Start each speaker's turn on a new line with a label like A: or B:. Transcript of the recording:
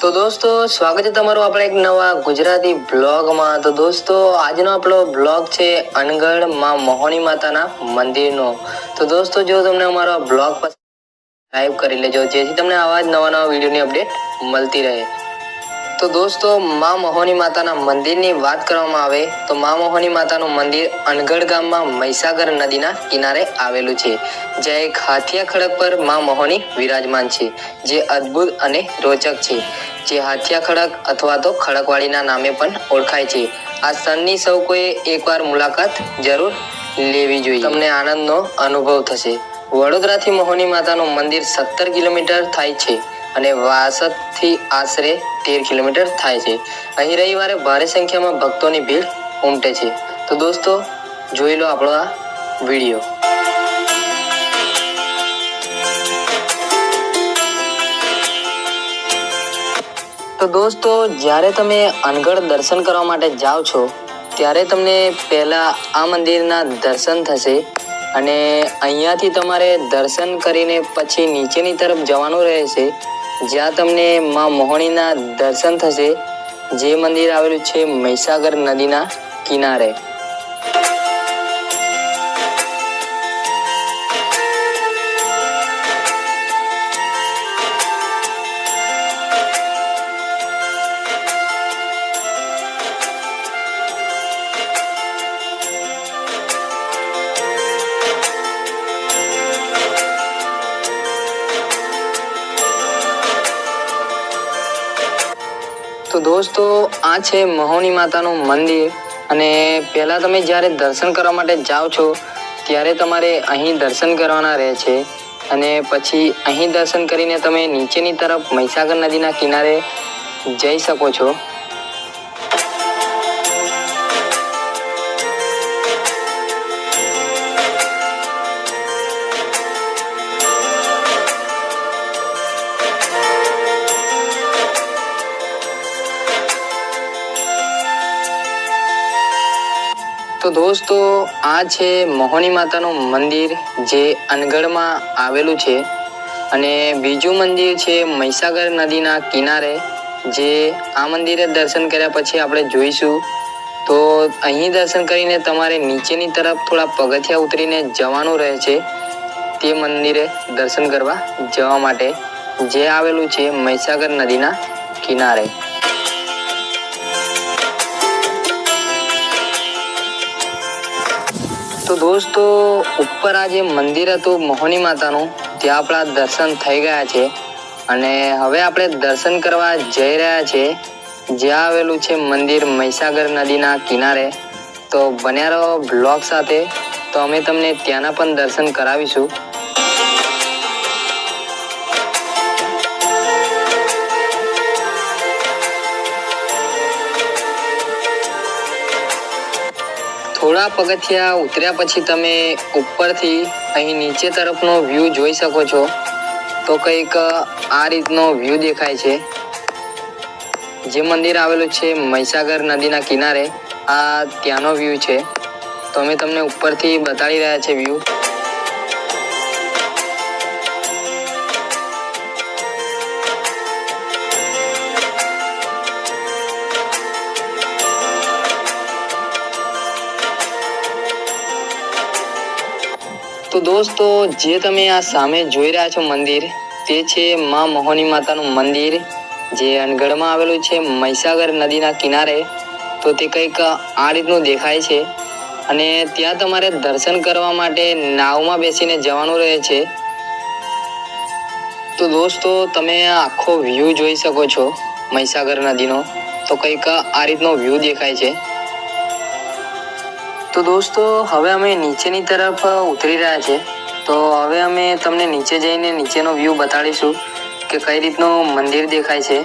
A: તો દોસ્તો, સ્વાગત છે તમારું આપણે એક નવા ગુજરાતી બ્લોગમાં. તો દોસ્તો, આજનો આપણો બ્લોગ છે અનગઢમાં મોહણી માતાના મંદિરનો. તો દોસ્તો, જો તમને અમારો બ્લોગ લાઈવ કરી લેજો, જેથી તમને આવા જ નવા નવા વિડીયોની અપડેટ મળતી રહે. તો દોસ્તો, મા મોહની માતાના મંદિરની વાત કરવામાં આવે તો મા મોહની માતાનું મંદિર અનગઢ ગામમાં મહીસાગર નદીના કિનારે આવેલું છે જ્યાં એક હાથિયા ખડક પર મા મોહની વિરાજમાન છે, જે અદ્ભુત અને રોચક છે. જે હાથિયા ખડક અથવા તો ખડકવાળીના નામે પણ ઓળખાય છે. આ સ્થળની સૌ કોઈએ એકવાર મુલાકાત જરૂર લેવી જોઈએ. તમને આનંદનો અનુભવ થશે. વડોદરાથી મોહની માતાનું મંદિર સત્તર કિલોમીટર થાય છે. અને વાસદથી આશરે તેર કિલોમીટર થાય છે. અહીં રવિવારે ભારે સંખ્યામાં ભક્તોની ભીડ ઉમટે છે. તો દોસ્તો, જોઈ લો આપણો આ વીડિયો. તો દોસ્તો, જ્યારે તમે અનગઢ દર્શન કરવા માટે જાઓ છો, ત્યારે તમને પહેલાં આ મંદિરના દર્શન થશે અને અહીંયાથી તમારે દર્શન કરીને પછી નીચેની તરફ જવાનું રહેશે. જ્યાં તમને માં મોહણીના દર્શન થશે જે મંદિર આવેલું છે મહીસાગર નદીના કિનારે. તો દોસ્તો, આ છે મહોની માતાનું મંદિર. અને પહેલાં તમે જ્યારે દર્શન કરવા માટે જાઓ છો, ત્યારે તમારે અહીં દર્શન કરવાના રહે છે. અને પછી અહીં દર્શન કરીને તમે નીચેની તરફ મહીસાગર નદીના કિનારે જઈ શકો છો. તો દોસ્તો, આ છે મોહની માતાનું મંદિર જે અનગઢમાં આવેલું છે. અને બીજું મંદિર છે મહીસાગર નદીના કિનારે, જે આ મંદિરે દર્શન કર્યા પછી આપણે જોઈશું. તો અહીં દર્શન કરીને તમારે નીચેની તરફ થોડા પગથિયા ઉતરીને જવાનું રહે છે તે મંદિરે દર્શન કરવા જવા માટે, જે આવેલું છે મહીસાગર નદીના કિનારે. તો દોસ્તો, ઉપર આ જે મંદિર હતું મોહની માતાનું, ત્યાં આપણા દર્શન થઈ ગયા છે. અને હવે આપણે દર્શન કરવા જઈ રહ્યા છે. જ્યાં આવેલું છે મંદિર મહીસાગર નદીના કિનારે. તો બન્યા રહો બ્લોગ સાથે. તો અમે તમને ત્યાંના પણ દર્શન કરાવીશું. થોડા પગથિયા ઉતર્યા પછી તમે ઉપરથી અહીં નીચે તરફનો વ્યૂ જોઈ શકો છો. તો કંઈક આ રીતનો વ્યૂ દેખાય છે. જે મંદિર આવેલું છે મહીસાગર નદીના કિનારે, આ ત્યાંનો વ્યૂ છે. તો અમે તમને ઉપરથી બતાડી રહ્યા છે વ્યૂ તો દોસ્તો, જે તમે આ સામે જોઈ રહ્યા છો મંદિર, તે છે મા મોહની માતાનું મંદિર, જે અનગઢમાં આવેલું છે મહીસાગર નદીના કિનારે. તો તે કંઈક આ રીતનું દેખાય છે. અને ત્યાં તમારે દર્શન કરવા માટે નાવમાં બેસીને જવાનું રહે છે. તો દોસ્તો, તમે આખો વ્યૂ જોઈ શકો છો મહીસાગર નદીનો. તો કંઈક આ રીતનો વ્યૂ દેખાય છે. તો દોસ્તો, હવે અમે નીચેની તરફ ઉતરી રહ્યા છે. તો હવે અમે તમને નીચે જઈને નીચેનો વ્યૂ બતાડીશું કે કઈ રીતનું મંદિર દેખાય છે.